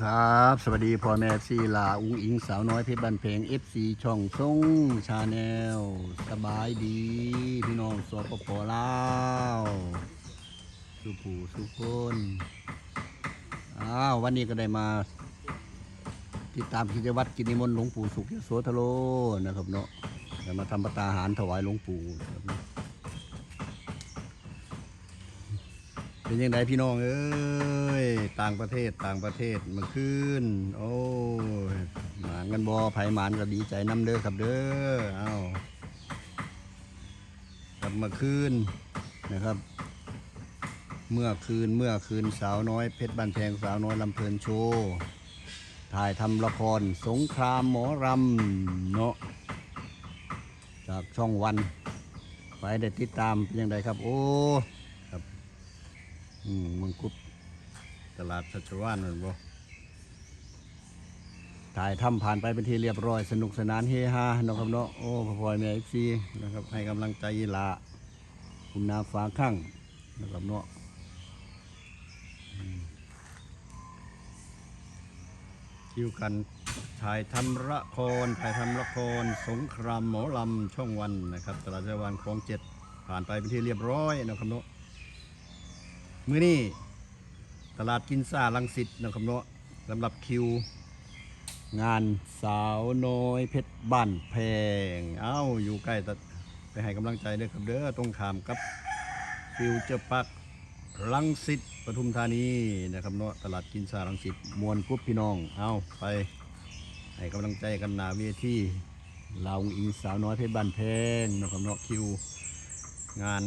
ครับ สวัสดีพ่อแม่ซีลาอุ้งอิงสาวน้อยเพชรบันเพลง FC ช่องทรงชาแนลสบายดี พี่น้องสปปลาวสุผูสุคนอ้าววันนี้ก็ได้มา ติดตามกิจวัตรกินิมนต์หลวงปู่สุขยโสธโลนะครับเนาะจะมาทำปตาหารถวายหลวงปู่นะครับ เป็นยังไงพี่น้องเอ้ยต่างประเทศต่างประเทศมื่อคืนโอ้ยหมานกันบอไผหมานก็ดีใจน้ำเด้อครับเด้อเอากลับมาคืนนะครับ เมื่อคืนเมื่อคืนสาวน้อยเพชรบันแพงสาวน้อยลำเพลินโชว์ถ่ายทำละครสงครามหมอรำเนาะจากช่องวันไปได้ติดตามเป็นยังไงครับ โอ้ อืมมังคุดตลาดชัชวานนั่นบ่ถ่ายทำผ่านไปเป็นทีเรียบร้อย สนุกสนานเฮฮาเนาะครับเนาะโอ้พ่อพลอยแม่เอฟซีนะครับให้กำลังใจอีลาคุณนาฟ้าข้างนะครับเนาะคิวกันถ่ายทำละครถ่ายทำละครสงครามหมอลำช่องวันนะครับตลาดเจวันคลองเจ็ดผ่านไปเป็นที่เรียบร้อยนะครับเนาะ มื้อนี้ตลาดกินซ่าลังสิตนะครับเนาะสำหรับคิว งานสาวน้อยเพชรบ้านแพง เอ้าอยู่ใกล้แต่ไปให้กำลังใจเด้อครับเด้อตรงขามกับฟิวเจอร์ปักลังสิตปทุมธานีนะครับเนาะตลาดกินซาลังสิตมวลกรุ๊ปพี่น้อง เอาไปให้กำลังใจกันหนาเวทีเราวอิงสาวน้อยเพชรบ้านแพงนะครับเนาะคิว งาน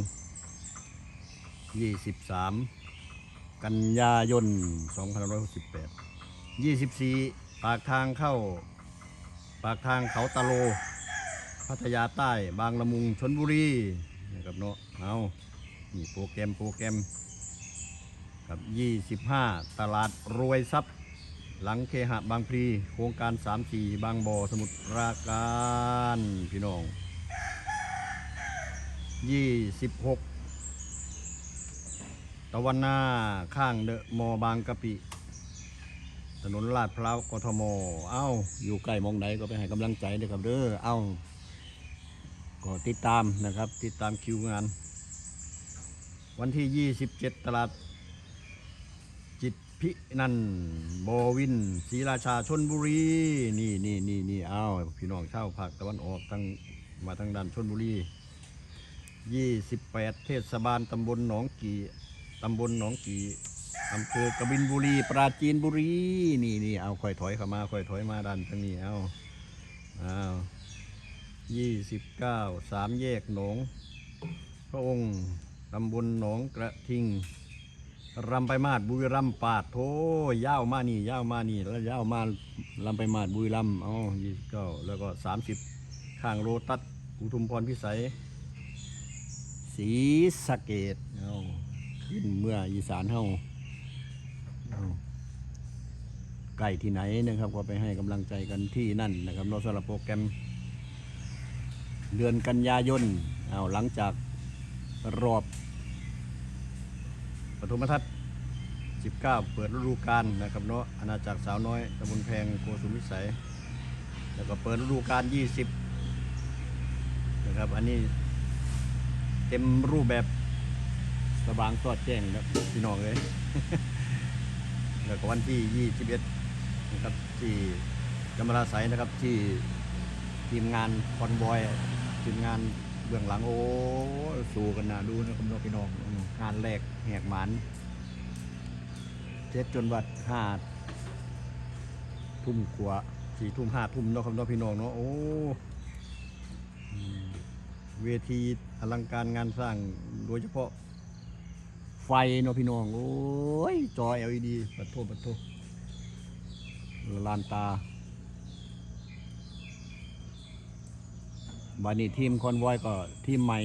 23 กันยายน2568 24 ปากทางเข้า ปากทางเขาตะโล พัทยาใต้ บางละมุงชนบุรีนะครับเนาะเอานี่โปรแกรมโปรแกรมกับ 25 ตลาดรวยทรัพย์ หลังเคหะบางพลีโครงการ 34 บางบ่อสมุทรปราการพี่น้อง 26 ตะวันหน้าข้างเดอะมอบางกะปิ ถนนลาดพร้าวกทม เอ้า อยู่ใกล้มองไหนก็ไปให้กำลังใจด้วยครับเด้อ เอ้า ก็ติดตามนะครับ ติดตามคิวงาน วันที่ 27 ตลาด จิตพินันบอวินศรีราชาชนบุรี นี่นี่นี่นี่เอ้า พี่น้องชาวภาคตะวันออกทั้งมาทางด้านชนบุรี 28 เทศบาลตำบลหนองกี่ ตำบลหนองกี่อำเภอกบินบุรี ปราจีนบุรี นี่นี่เอาค่อยถอยเข้ามาค่อยถอยมาด้านทางนี้เอาอ้าว29สามแยกหนอง พระองค์ตำบลหนองกระทิงรำไปมาดบุรีรัมปาดโถย่าวมานี่ยาวมานี่แล้วย่าวมาลำไปมาดบุรีรัมอ๋อยี่สิบเก้าแล้วก็สามสิบข้างโรตัสอุทุมพรพิสัยศรีสะเกด เอาขึ้นเมื่ออีสานเฮาเอาใกล้ที่ไหนนะครับ ก็ไปให้กำลังใจกันที่นั่นนะครับเราสำหรับโปรแกรม เดือนกันยายนเอาหลังจากรอบปฐมทัศน์ 19 เปิดฤดูกาลนะครับเนาะอาณาจักรสาวน้อยตำบลแพงโกสุมวิสัย แล้วก็เปิดฤดูกาล 20 นะครับ อันนี้เต็มรูปแบบ สว่างสอดแจ้งนะพี่น้องเลยแล้วก็วันที่ 21นะครับที่กำมะลาไสยนะครับที่ทีมงานคอนบอยทีมงานเบื้องหลังโอ้สู้กันนะดูนะครับน้องพี่น้องงานแรกแหกหมันเจ็ดจนวัดห้าทุ่มกว่าสี่ทุ่มห้าทุ่มเนาะครับน้องพี่น้องเนาะโอ้เวทีอลังการงานสร้างโดยเฉพาะ ฟเนาะพี่น้อง โอ้ย จอ LED ปัดโทษปัดโทษลลานตาบานี้ทีมคอนวอยก็ทีมใหม่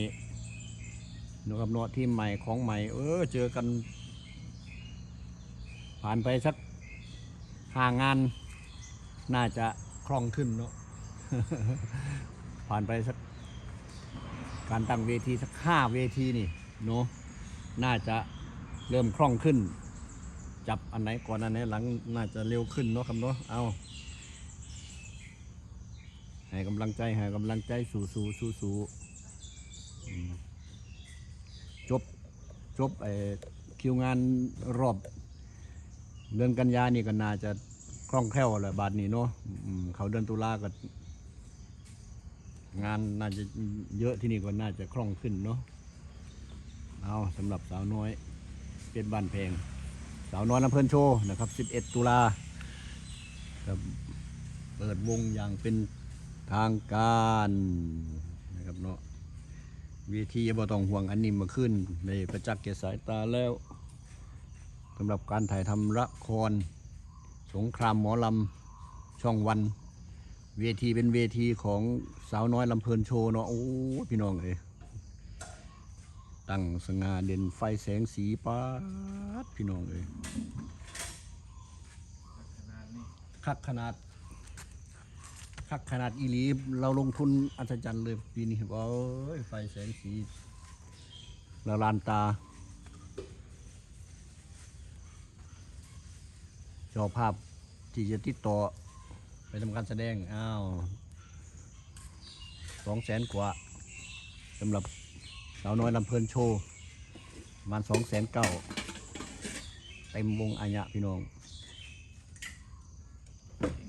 นะครับเนาะทีมใหม่ของใหม่ เออ เจอกัน ผ่านไปสักห่างงาน น่าจะคล่องขึ้นเนาะผ่านไปสักการตั้งเวทีสักห้าเวทีนี่เนาะน่าจะ เริ่มคล่องขึ้น จับอันไหนก่อนอันไหนหลังน่าจะเร็วขึ้นเนาะครับเนาะเอาให้กำลังใจให้กำลังใจสู้สู้สู้สู้จบจบไอ้คิวงานรอบเดือนกันยานี่ก็น่าจะคล่องแคล่วแหละบาทนี้เนาะเขาเดือนตุลาก็งานน่าจะเยอะที่นี่ก็น่าจะคล่องขึ้นเนาะเอาสำหรับสาวน้อย เป็นบ้านเพลง สาวน้อยลำเพลินโชว์นะครับ 11 ตุลาครับเปิดวงอย่างเป็นทางการนะครับเนาะเวทีบ่ต้องห่วงอันนี้มาขึ้นในประจักษ์แก่สายตาแล้วสำหรับการถ่ายทำละคร สงครามหมอลำช่องวัน เวทีเป็นเวทีของสาวน้อยลำเพลินโชว์เนาะโอ้พี่น้องเอ้ย ตั้งสง่าเด่นไฟแสงสีปาดพี่น้องเอ้ยคักขนาดคักขนาดอีหลีเราลงทุนอัศจรรย์เลยปีนี้ว่าเอ้ยไฟแสงสีละลานตาจอภาพที่จะติดต่อไปทำการแสดง อ้าวสองแสนกว่าสำหรับ สาวน้อยลำเพลินโชว์ประมาณสองแสนเก้าเต็มวงอายะพี่น้อง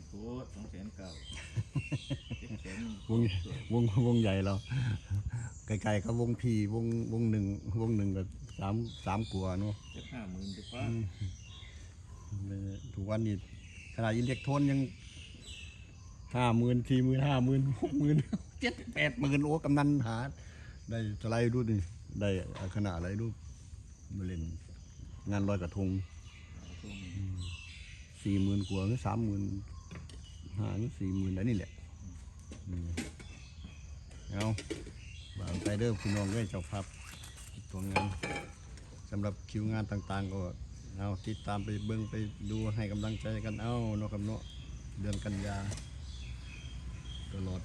โอ้สองแสนเก้าเจ็ดแสนวงวงวงใหญ่เราไกลๆก็วงพีวงวงหนึ่งวงหนึ่งก็สามสามกว่าเนาะเจ็ดห้าหมื่นดีกว่าทุกวันนี้ขนาดอิเล็กโทรนยังห้าหมื่นสี่หมื่นห้าหมื่นหกหมื่นเจ็ดแปดหมื่นโอ้กำนันหา ได้สไลด์ดูดิได้ขนาดอะไรดูมาเล่นงานลอยกระทงเอาตรงสี่หมื่นกว่าหรือสามหมื่นห้าหรือสี่หมื่นอะไรนี่แหละอืมเอาบางไปเด้อพี่น้องได้เจ้าภาพตัวงานสำหรับคิวงานต่างๆ ก็เอาติดตามไปเบิ้งไปดูให้กำลังใจกันเอาเนาะครับเนาะเดือนกันยาตลอด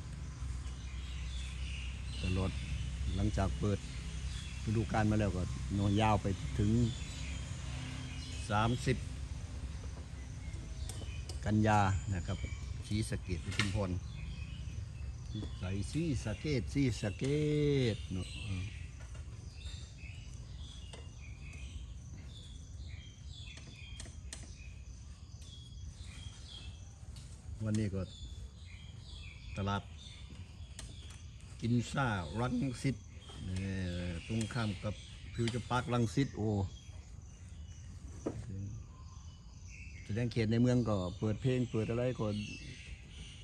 ตลอด หลังจากเปิดฤดูกาลมาแล้วก็นอนยาวไปถึงสามสิบกันยานะครับชีสะเกตชุมพรใส่ซีสะเกตซีสะเกตเนาะวันนี้ก็ตลาด กินซ่ารังสิตเอ่ตรงข้ามกับฟิวเจอร์พาร์ครังสิตโอแสดงเขตในเมืองก็เปิดเพลงเปิดอะไรก็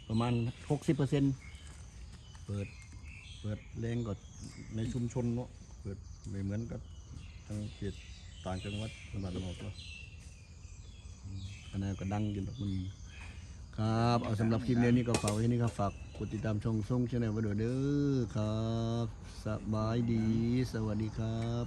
ประมาณ 60เปอร์เซ็นเปิดเปิดเพลงก็ในชุมชนเนาะเปิดไม่เหมือนกับทางเขตต่างจังหวัดจังหวัดนอกเนาะอันนั้นก็ดังอยู่ดอกมันครับ เอาสำหรับคลิปนี้นี่ก็ฝากไว้ที่นี่ครับฝาก กดติดตามช่องส่งช่องไว้ด้วยเด้อครับ สบายดี สวัสดีครับ